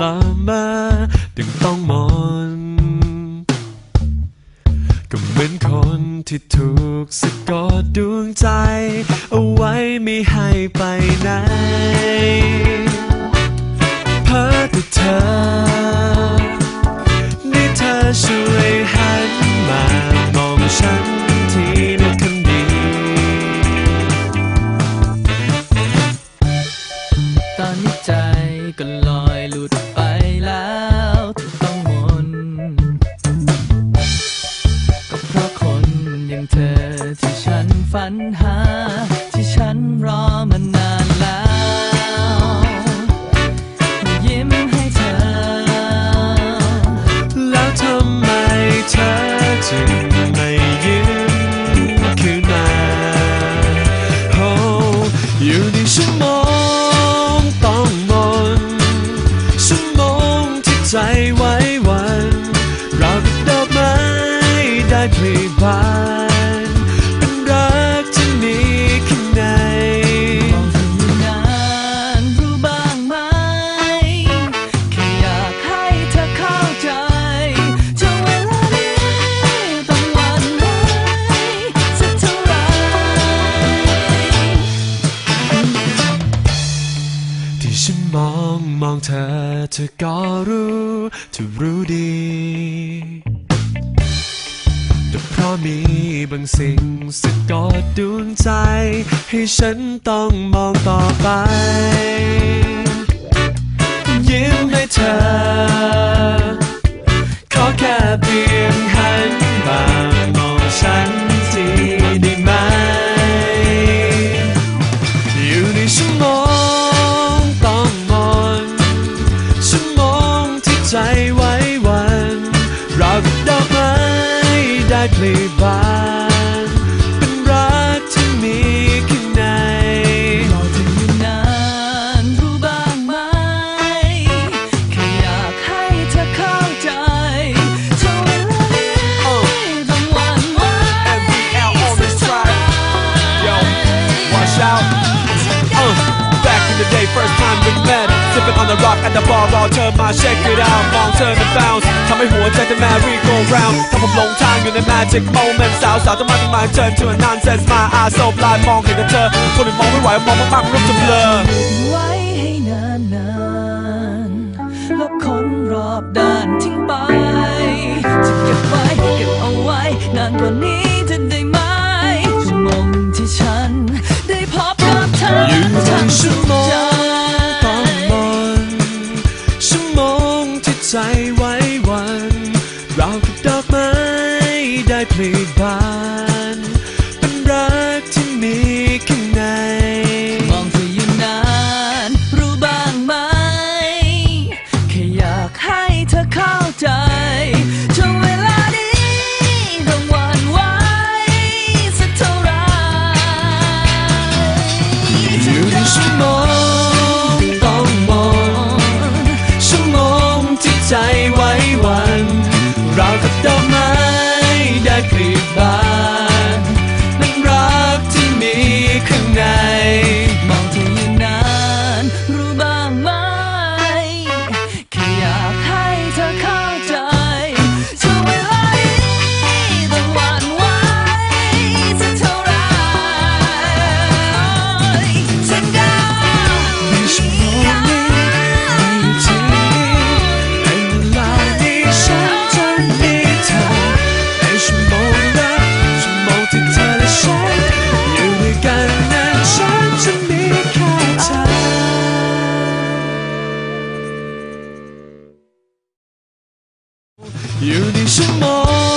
ลามาจึงต้องมอนก็เหมือนคนที่ถูกสะกดดวงใจ เอาไว้ไม่ให้ไปไหน ง ที่ฉันมองมองเธอเธอก็รู้เธอรู้ดีแต่เพราะมีบางสิ่งสะกดดวงใจ ให้ฉันต้องมองต่อไป ยิ้มให้เธอ ขอแค่เพียงหันมามองฉันทีได้ไหม อยู่ในชั่วโมง ได้ผลิบานเป็นรักที่มีข้างในรอเธออยู่นานรู้บ้างไหมแค่อยากให้เธอเข้าใจช่วงเวลานี้ต้องหวันไหว MBL on this track Yo watch out uh, Back in the day first time we met Sipping on the rock at the bar รอเธอมา check it out มองเธอใน bounce ทำให้หัวใจจะ merry go round ถ้าผมหลงทางอยู่ใน magic moment สาวสาวจะมาต้องมา turn to a nonsense มา I so blind มองเห็นแต่เธอ คนอื่นมองไม่ไหวมองมากๆรูปจะเบลอไว้ให้นานนานๆลบคนรอบด้านทิ้งไปจะเก็บไว้เก็บเอาไว้นานกว่านี้ ใจไว้วัน เรากับดอกไม้ได้ผลิบาน 有你什么？